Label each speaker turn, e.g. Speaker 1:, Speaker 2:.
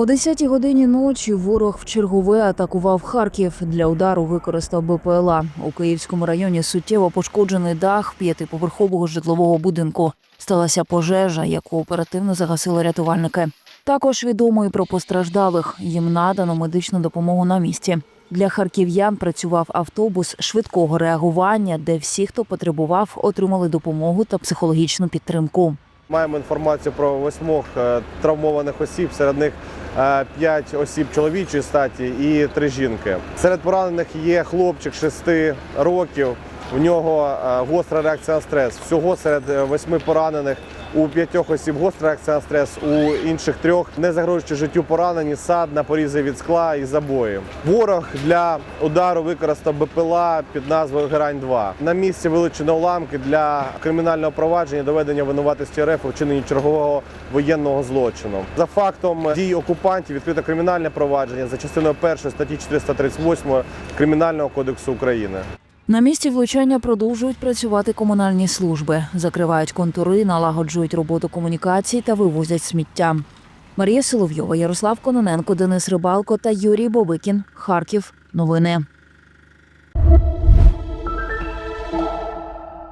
Speaker 1: О 10-й годині ночі ворог вчергове атакував Харків. Для удару використав БПЛА. У Київському районі суттєво пошкоджений дах п'ятиповерхового житлового будинку. Сталася пожежа, яку оперативно загасили рятувальники. Також відомо і про постраждалих. Їм надано медичну допомогу на місці. Для харків'ян працював автобус швидкого реагування, де всі, хто потребував, отримали допомогу та психологічну підтримку.
Speaker 2: Маємо інформацію про восьмох е, травмованих осіб. Серед них е, п'ять осіб чоловічої статі і три жінки. Серед поранених є хлопчик 6 років. В нього е, гостра реакція на стрес. Всього серед е, восьми поранених у п'ятьох осіб гостра реакція на стрес, у інших трьох не загрожуючи життю поранені, сад на порізи від скла і забої. Ворог для удару використав БПЛА під назвою Герань 2 На місці вилучено уламки для кримінального провадження доведення винуватості РФ у вчиненні чергового воєнного злочину. За фактом дій окупантів відкрито кримінальне провадження за частиною 1 статті 438 Кримінального кодексу України.
Speaker 1: На місці влучання продовжують працювати комунальні служби, закривають контури, налагоджують роботу комунікацій та вивозять сміття. Марія Соловйова, Ярослав Кононенко, Денис Рибалко та Юрій Бобикін. Харків. Новини.